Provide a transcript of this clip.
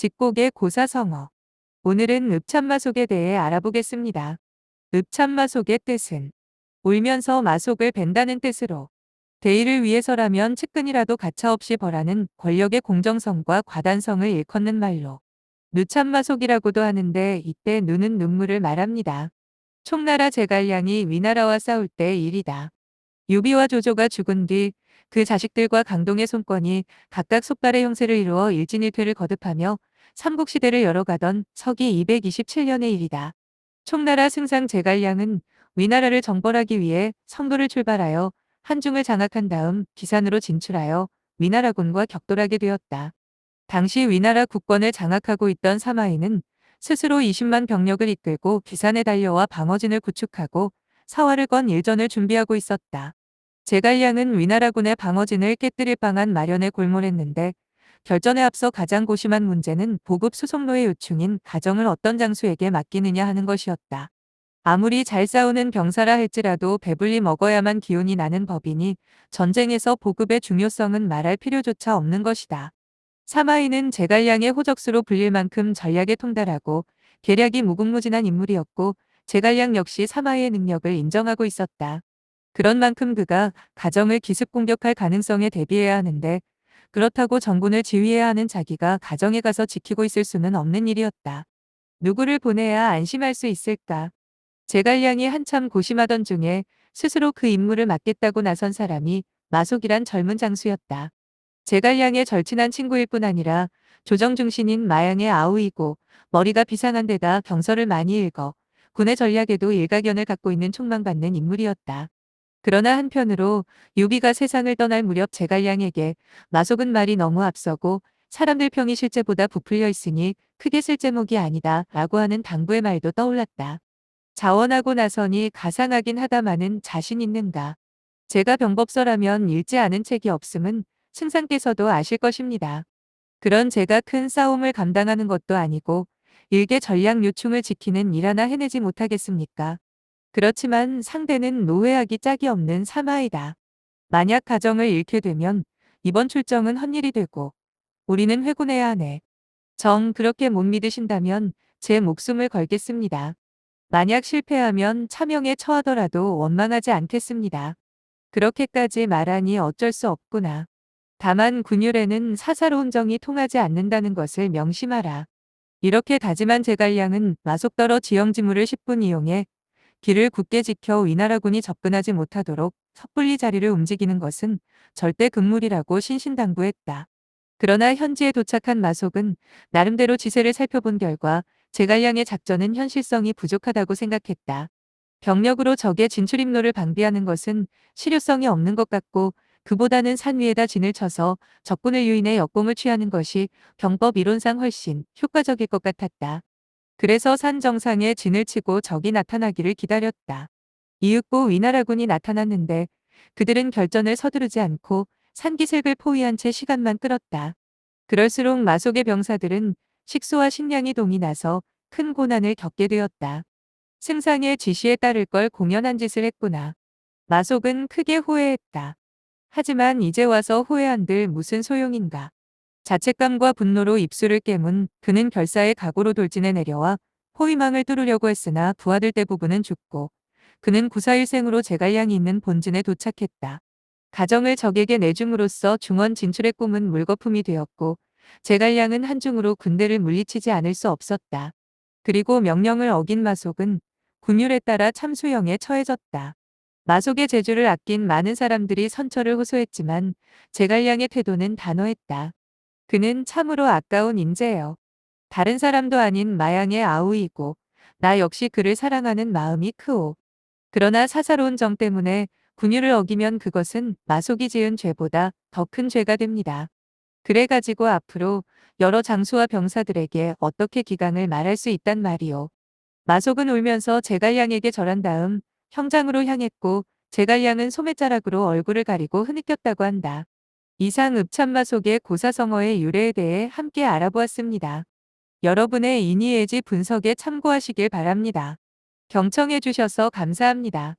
직곡의 고사성어. 오늘은 읍참마속에 대해 알아보겠습니다. 읍참마속의 뜻은 울면서 마속을 벤다는 뜻으로 대의를 위해서라면 측근이라도 가차없이 벌하는 권력의 공정성과 과단성을 일컫는 말로 누참마속이라고도 하는데 이때 누는 눈물을 말합니다. 총나라 제갈량이 위나라와 싸울 때 일이다. 유비와 조조가 죽은 뒤 그 자식들과 강동의 손권이 각각 속발의 형세를 이루어 일진일퇴를 거듭하며 삼국시대를 열어가던 서기 227년의 일이다. 총나라 승상 제갈량은 위나라를 정벌하기 위해 성도를 출발하여 한중을 장악한 다음 기산으로 진출하여 위나라군과 격돌하게 되었다. 당시 위나라 국권을 장악하고 있던 사마이는 스스로 20만 병력을 이끌고 기산에 달려와 방어진을 구축하고 사활을 건 일전을 준비하고 있었다. 제갈량은 위나라군의 방어진을 깨뜨릴 방안 마련에 골몰했는데 결전에 앞서 가장 고심한 문제는 보급 수송로의 요충인 가정을 어떤 장수에게 맡기느냐 하는 것이었다. 아무리 잘 싸우는 병사라 할지라도 배불리 먹어야만 기운이 나는 법이니 전쟁에서 보급의 중요성은 말할 필요조차 없는 것이다. 사마이는 제갈량의 호적수로 불릴 만큼 전략에 통달하고 계략이 무궁무진한 인물이었고 제갈량 역시 사마이의 능력을 인정하고 있었다. 그런 만큼 그가 가정을 기습 공격할 가능성에 대비해야 하는데 그렇다고 정군을 지휘해야 하는 자기가 가정에 가서 지키고 있을 수는 없는 일이었다. 누구를 보내야 안심할 수 있을까? 제갈량이 한참 고심하던 중에 스스로 그 임무를 맡겠다고 나선 사람이 마속이란 젊은 장수였다. 제갈량의 절친한 친구일 뿐 아니라 조정 중신인 마양의 아우이고 머리가 비상한 데다 병서를 많이 읽어 군의 전략에도 일가견을 갖고 있는 촉망받는 인물이었다. 그러나 한편으로 유비가 세상을 떠날 무렵 제갈량에게 마속은 말이 너무 앞서고 사람들 평이 실제보다 부풀려 있으니 크게 쓸 제목이 아니다 라고 하는 당부의 말도 떠올랐다. 자원하고 나서니 가상하긴 하다마는 자신 있는가. 제가 병법서라면 읽지 않은 책이 없음은 승상께서도 아실 것입니다. 그런 제가 큰 싸움을 감당하는 것도 아니고 일개 전략 요충을 지키는 일 하나 해내지 못하겠습니까? 그렇지만 상대는 노회하기 짝이 없는 사마이다. 만약 가정을 잃게 되면 이번 출정은 헛일이 되고 우리는 회군해야 하네. 정 그렇게 못 믿으신다면 제 목숨을 걸겠습니다. 만약 실패하면 차명에 처하더라도 원망하지 않겠습니다. 그렇게까지 말하니 어쩔 수 없구나. 다만 군율에는 사사로운 정이 통하지 않는다는 것을 명심하라. 이렇게 다짐한 제갈량은 마속더러 지형지물을 10분 이용해 길을 굳게 지켜 위나라군이 접근하지 못하도록 섣불리 자리를 움직이는 것은 절대 금물이라고 신신당부했다. 그러나 현지에 도착한 마속은 나름대로 지세를 살펴본 결과 제갈량의 작전은 현실성이 부족하다고 생각했다. 병력으로 적의 진출 입로를 방비하는 것은 실효성이 없는 것 같고 그보다는 산 위에다 진을 쳐서 적군을 유인해 역공을 취하는 것이 병법 이론상 훨씬 효과적일 것 같았다. 그래서 산 정상에 진을 치고 적이 나타나기를 기다렸다. 이윽고 위나라군이 나타났는데 그들은 결전을 서두르지 않고 산기슭을 포위한 채 시간만 끌었다. 그럴수록 마속의 병사들은 식소와 식량이 동이 나서 큰 고난을 겪게 되었다. 승상의 지시에 따를 걸 공연한 짓을 했구나. 마속은 크게 후회했다. 하지만 이제 와서 후회한들 무슨 소용인가. 자책감과 분노로 입술을 깨문 그는 결사의 각오로 돌진해 내려와 호위망을 뚫으려고 했으나 부하들 대부분은 죽고 그는 구사일생으로 제갈량이 있는 본진에 도착했다. 가정을 적에게 내줌으로써 중원 진출의 꿈은 물거품이 되었고 제갈량은 한중으로 군대를 물리치지 않을 수 없었다. 그리고 명령을 어긴 마속은 군율에 따라 참수형에 처해졌다. 마속의 재주를 아낀 많은 사람들이 선처를 호소했지만 제갈량의 태도는 단호했다. 그는 참으로 아까운 인재예요. 다른 사람도 아닌 마양의 아우이고 나 역시 그를 사랑하는 마음이 크오. 그러나 사사로운 정 때문에 군율을 어기면 그것은 마속이 지은 죄보다 더 큰 죄가 됩니다. 그래가지고 앞으로 여러 장수와 병사들에게 어떻게 기강을 말할 수 있단 말이오. 마속은 울면서 제갈량에게 절한 다음 형장으로 향했고 제갈량은 소매자락으로 얼굴을 가리고 흐느꼈다고 한다. 이상 읍참마 속의 고사성어의 유래에 대해 함께 알아보았습니다. 여러분의 이니에지 분석에 참고하시길 바랍니다. 경청해 주셔서 감사합니다.